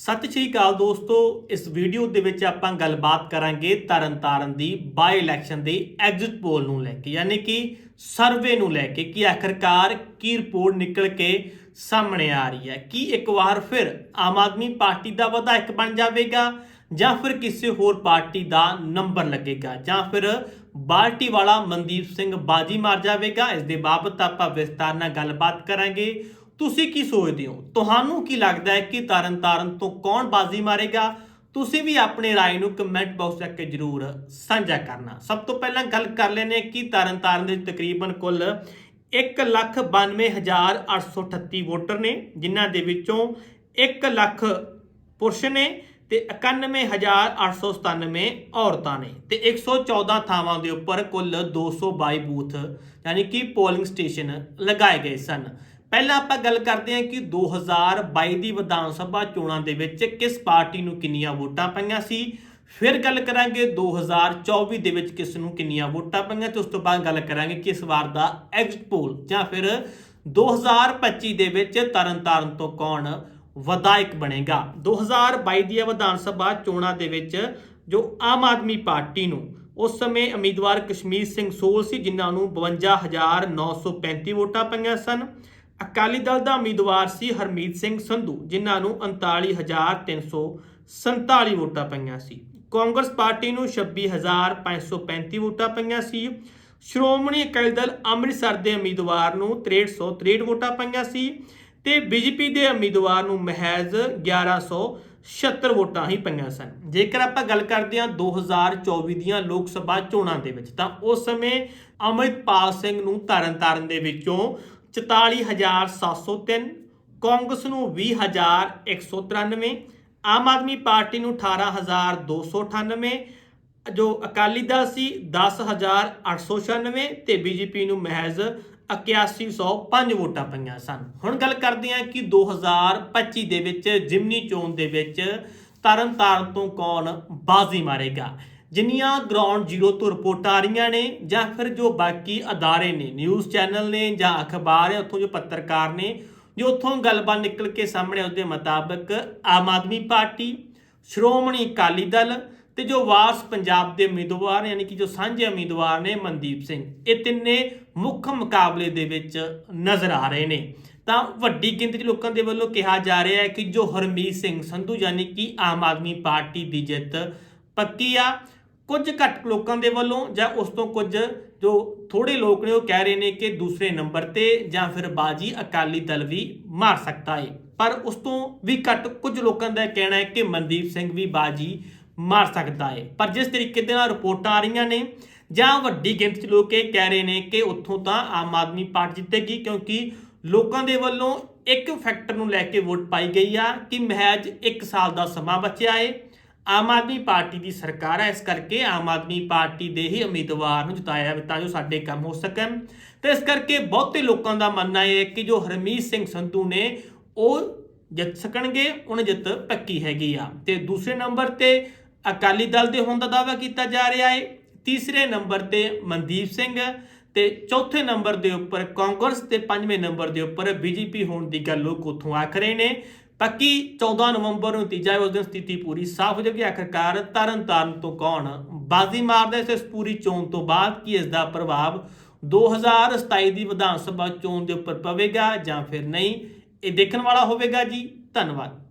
ਸਤਿ ਸ਼੍ਰੀ ਅਕਾਲ ਦੋਸਤੋ, ਇਸ ਵੀਡੀਓ ਦੇ ਵਿੱਚ ਆਪਾਂ ਗੱਲਬਾਤ ਕਰਾਂਗੇ ਤਰਨਤਾਰਨ ਦੀ ਬਾਈ ਇਲੈਕਸ਼ਨ ਦੀ ਐਗਜ਼ਿਟ ਪੋਲ ਨੂੰ ਲੈ ਕੇ, ਯਾਨੀ ਕਿ ਸਰਵੇ ਨੂੰ ਲੈ ਕੇ ਕਿ ਆਖਰਕਾਰ ਕੀ ਰਿਪੋਰਟ ਨਿਕਲ ਕੇ ਸਾਹਮਣੇ ਆ ਰਹੀ ਹੈ। ਕੀ ਇੱਕ ਵਾਰ ਫਿਰ ਆਮ ਆਦਮੀ ਪਾਰਟੀ ਦਾ ਵਿਧਾਇਕ ਬਣ ਜਾਵੇਗਾ ਜਾਂ ਫਿਰ ਕਿਸੇ ਹੋਰ ਪਾਰਟੀ ਦਾ ਨੰਬਰ ਲੱਗੇਗਾ ਜਾਂ ਫਿਰ ਬਾਲਟੀ ਵਾਲਾ ਮਨਦੀਪ ਸਿੰਘ ਬਾਜੀ ਮਾਰ ਜਾਵੇਗਾ? ਇਸ ਦੇ ਬਾਬਤ ਆਪਾਂ ਵਿਸਤਾਰ ਨਾਲ ਗੱਲਬਾਤ ਕਰਾਂਗੇ। ਤੁਸੀਂ ਕੀ ਸੋਚਦੇ ਹੋ? ਤੁਹਾਨੂੰ ਕੀ ਲੱਗਦਾ ਹੈ ਕਿ ਤਰਨਤਾਰਨ ਤੋਂ ਕੌਣ ਬਾਜ਼ੀ ਮਾਰੇਗਾ? ਤੁਸੀਂ ਵੀ ਆਪਣੇ ਰਾਏ ਨੂੰ ਕਮੈਂਟ ਬਾਕਸ ਵਿੱਚ ਜਰੂਰ ਸਾਂਝਾ ਕਰਨਾ। ਸਭ ਤੋਂ ਪਹਿਲਾਂ ਗੱਲ ਕਰ ਲੈਨੇ ਕਿ ਤਰਨਤਾਰਨ ਦੇ ਤਕਰੀਬਨ ਕੁੱਲ 192838 ਵੋਟਰ ਨੇ, ਜਿਨ੍ਹਾਂ ਦੇ ਵਿੱਚੋਂ 1 ਲੱਖ ਪੁਰਸ਼ ਨੇ ਤੇ 91897 ਔਰਤਾਂ ਨੇ। ਤੇ 114 ਥਾਵਾਂ ਦੇ ਉੱਪਰ ਕੁੱਲ 222 ਬੂਥ, ਯਾਨੀ ਕਿ ਪੋਲਿੰਗ ਸਟੇਸ਼ਨ ਲਗਾਏ ਗਏ ਸਨ। ਪਹਿਲਾਂ ਆਪਾਂ ਗੱਲ ਕਰਦੇ ਹਾਂ ਕਿ 2022 ਦੀ ਵਿਧਾਨ ਸਭਾ ਚੋਣਾਂ ਦੇ ਵਿੱਚ ਕਿਸ ਪਾਰਟੀ ਨੂੰ ਕਿੰਨੀਆਂ ਵੋਟਾਂ ਪਈਆਂ ਸੀ? ਫਿਰ ਗੱਲ ਕਰਾਂਗੇ 2024 ਦੇ ਵਿੱਚ ਕਿਸ ਨੂੰ ਕਿੰਨੀਆਂ ਵੋਟਾਂ ਪਈਆਂ ਤੇ ਉਸ ਤੋਂ ਬਾਅਦ ਗੱਲ ਕਰਾਂਗੇ ਕਿ ਇਸ ਵਾਰ ਦਾ ਐਗਜ਼ਿਟ ਪੋਲ ਜਾਂ ਫਿਰ 2025 ਦੇ ਵਿੱਚ ਤਰਨਤਾਰਨ ਤੋਂ ਕੌਣ ਵਿਧਾਇਕ ਬਣੇਗਾ? 2022 ਦੀਆਂ ਵਿਧਾਨ ਸਭਾ ਚੋਣਾਂ ਦੇ ਵਿੱਚ ਜੋ ਆਮ ਆਦਮੀ ਪਾਰਟੀ ਨੂੰ ਉਸ ਸਮੇਂ ਉਮੀਦਵਾਰ ਕਸ਼ਮੀਰ ਸਿੰਘ ਸੋਲ ਸੀ, ਜਿਨ੍ਹਾਂ ਨੂੰ 52935 ਵੋਟਾਂ ਪਈਆਂ ਸਨ। ਅਕਾਲੀ ਦਲ ਦਾ ਉਮੀਦਵਾਰ ਸੀ ਹਰਮੀਤ ਸਿੰਘ ਸੰਧੂ, ਜਿਨ੍ਹਾਂ ਨੂੰ 39347 ਵੋਟਾਂ ਪਈਆਂ ਸੀ। ਕਾਂਗਰਸ ਪਾਰਟੀ ਨੂੰ 26535 ਵੋਟਾਂ ਪਈਆਂ ਸੀ। ਸ਼੍ਰੋਮਣੀ ਅਕਾਲੀ ਦਲ ਅੰਮ੍ਰਿਤਸਰ ਦੇ ਉਮੀਦਵਾਰ ਨੂੰ 6363 ਵੋਟਾਂ ਪਈਆਂ ਸੀ ਤੇ ਬੀਜੇਪੀ ਦੇ ਉਮੀਦਵਾਰ ਨੂੰ ਮਹਿਜ਼ 1176 ਵੋਟਾਂ ਹੀ ਪਈਆਂ ਸਨ। ਜੇਕਰ ਆਪਾਂ ਗੱਲ ਕਰਦੇ ਹਾਂ 2024 ਦੀਆਂ ਲੋਕ ਸਭਾ ਚੋਣਾਂ ਦੇ ਵਿੱਚ, ਤਾਂ ਉਸ ਸਮੇਂ ਅਮਰਿਤਪਾਲ ਸਿੰਘ ਨੂੰ ਤਰਨਤਾਰਨ ਦੇ ਵਿੱਚੋਂ 44703 ਕਾਂਗਰਸ ਨੂੰ 20193 ਆਮ ਆਦਮੀ ਪਾਰਟੀ ਨੂੰ 18298 ਜੋ ਅਕਾਲੀ ਦਲ ਸੀ 10896 ਤੇ ਬੀਜੇਪੀ ਨੂੰ ਮਹਿਜ਼ 8105 ਵੋਟਾਂ ਪਈਆਂ ਸਨ। ਹੁਣ ਗੱਲ ਕਰਦੇ ਹਾਂ ਕਿ 2025 ਦੇ ਵਿੱਚ ਜਿਮਨੀ ਚੋਣ ਦੇ ਵਿੱਚ ਤਰਨਤਾਰਨ ਤੋਂ ਕੌਣ ਬਾਜ਼ੀ ਮਾਰੇਗਾ। ਜਿੰਨੀਆਂ ਗਰਾਊਂਡ ਜ਼ੀਰੋ ਤੋਂ ਰਿਪੋਰਟਾਂ ਆ ਰਹੀਆਂ ਨੇ ਜਾਂ ਫਿਰ ਜੋ ਬਾਕੀ ਅਦਾਰੇ ਨੇ ਨਿਊਜ਼ ਚੈਨਲ ਨੇ ਜਾਂ ਅਖਬਾਰ ਹੈ, ਉੱਥੋਂ ਜੋ ਪੱਤਰਕਾਰ ਨੇ, ਜੋ ਉੱਥੋਂ ਗੱਲਬਾਤ ਨਿਕਲ ਕੇ ਸਾਹਮਣੇ ਉਸ ਦੇ ਮੁਤਾਬਕ ਆਮ ਆਦਮੀ ਪਾਰਟੀ, ਸ਼੍ਰੋਮਣੀ ਅਕਾਲੀ ਦਲ ਤੇ ਜੋ ਵਾਰਸ ਪੰਜਾਬ ਦੇ ਉਮੀਦਵਾਰ ਯਾਨੀ ਕਿ ਜੋ ਸਾਂਝੇ ਉਮੀਦਵਾਰ ਨੇ ਮਨਦੀਪ ਸਿੰਘ, ਇਹ ਤਿੰਨੇ ਮੁੱਖ ਮੁਕਾਬਲੇ ਦੇ ਵਿੱਚ ਨਜ਼ਰ ਆ ਰਹੇ ਨੇ। ਤਾਂ ਵੱਡੀ ਗਿਣਤੀ ਚ ਲੋਕਾਂ ਦੇ ਵੱਲੋਂ ਕਿਹਾ ਜਾ ਰਿਹਾ ਹੈ ਕਿ ਜੋ ਹਰਮੀਤ ਸਿੰਘ ਸੰਧੂ ਯਾਨੀ ਕਿ ਆਮ ਆਦਮੀ ਪਾਰਟੀ ਦੀ ਜਿੱਤ ਪੱਕੀ ਆ ਕੁਝ ਘੱਟ ਲੋਕਾਂ ਦੇ ਵੱਲੋਂ ਜਾਂ ਉਸ ਤੋਂ ਕੁਝ ਜੋ ਥੋੜੇ ਲੋਕ ਨੇ ਉਹ ਕਹਿ ਰਹੇ ਨੇ ਕਿ ਦੂਸਰੇ ਨੰਬਰ ਤੇ ਜਾਂ ਫਿਰ ਬਾਜੀ ਅਕਾਲੀ ਦਲ ਵੀ ਮਾਰ ਸਕਦਾ ਹੈ ਪਰ ਉਸ ਤੋਂ ਵੀ ਘੱਟ ਕੁਝ ਲੋਕਾਂ ਦਾ ਕਹਿਣਾ ਹੈ ਕਿ ਮਨਦੀਪ ਸਿੰਘ ਵੀ ਬਾਜੀ ਮਾਰ ਸਕਦਾ ਹੈ ਪਰ ਜਿਸ ਤਰੀਕੇ ਦੇ ਨਾਲ ਰਿਪੋਰਟਾਂ ਆ ਰਹੀਆਂ ਨੇ, ਜਾਂ ਵੱਡੀ ਗਿਣਤੀ 'ਚ ਲੋਕ ਇਹ ਕਹਿ ਰਹੇ ਨੇ ਕਿ ਉੱਥੋਂ ਤਾਂ ਆਮ ਆਦਮੀ ਪਾਰਟੀ ਜਿੱਤੇਗੀ, ਕਿਉਂਕਿ ਲੋਕਾਂ ਦੇ ਵੱਲੋਂ ਇੱਕ ਫੈਕਟਰ ਨੂੰ ਲੈ ਕੇ ਵੋਟ ਪਾਈ ਗਈ ਆ ਕਿ ਮਹਿਜ 1 ਸਾਲ ਦਾ ਸਮਾਂ ਬਚਿਆ ਏ। ਆਮ ਆਦਮੀ ਪਾਰਟੀ ਦੀ ਸਰਕਾਰ ਹੈ। ਇਸ ਕਰਕੇ ਆਮ ਆਦਮੀ ਪਾਰਟੀ ਦੇ ਹੀ ਉਮੀਦਵਾਰ ਨੂੰ ਜਿਤਾਇਆ ਵੀ ਤਾਂ ਜੋ ਸਾਡੇ ਕੰਮ ਹੋ ਸਕਣ। ਤੇ ਇਸ ਕਰਕੇ ਬਹੁਤੇ ਲੋਕਾਂ ਦਾ ਮੰਨਣਾ ਇਹ ਹੈ ਕਿ ਜੋ ਹਰਮੀਤ ਸਿੰਘ ਸੰਧੂ ਨੇ ਉਹ ਜਿੱਤ ਸਕਣਗੇ, ਉਹਨਾਂ ਜਿੱਤ ਪੱਕੀ ਹੈਗੀ ਆ। ਤੇ ਦੂਸਰੇ ਨੰਬਰ ਤੇ ਅਕਾਲੀ ਦਲ ਦੇ ਹੋਣ ਦਾ ਦਾਅਵਾ ਕੀਤਾ ਜਾ ਰਿਹਾ ਹੈ। ਤੀਸਰੇ ਨੰਬਰ ਤੇ ਮਨਦੀਪ ਸਿੰਘ ਤੇ ਚੌਥੇ ਨੰਬਰ ਦੇ ਉੱਪਰ ਕਾਂਗਰਸ ਤੇ ਪੰਜਵੇਂ ਨੰਬਰ ਦੇ ਉੱਪਰ ਬੀਜੇਪੀ ਹੋਣ ਦੀ ਗੱਲ ਲੋਕ ਉੱਥੋਂ ਆਖ ਰਹੇ ਨੇ। ਬਾਕੀ 14 ਨਵੰਬਰ ਨੂੰ ਤੀਜਾ ਉਸ ਦਿਨ ਸਥਿਤੀ ਪੂਰੀ ਸਾਫ਼ ਹੋ ਜਾਵੇਗੀ। ਆਖਰਕਾਰ ਤਰਨ ਤਾਰਨ ਤੋਂ ਕੌਣ ਬਾਜ਼ੀ ਮਾਰਦਾ ਇਸ ਪੂਰੀ ਚੋਣ ਤੋਂ ਬਾਅਦ ਕੀ ਇਸ ਦਾ ਪ੍ਰਭਾਵ 2027 ਦੀ ਵਿਧਾਨ ਸਭਾ ਚੋਣ ਦੇ ਉੱਪਰ ਪਵੇਗਾ ਜਾਂ ਫਿਰ ਨਹੀਂ? ਇਹ ਦੇਖਣ ਵਾਲਾ ਹੋਵੇਗਾ ਜੀ। ਧੰਨਵਾਦ।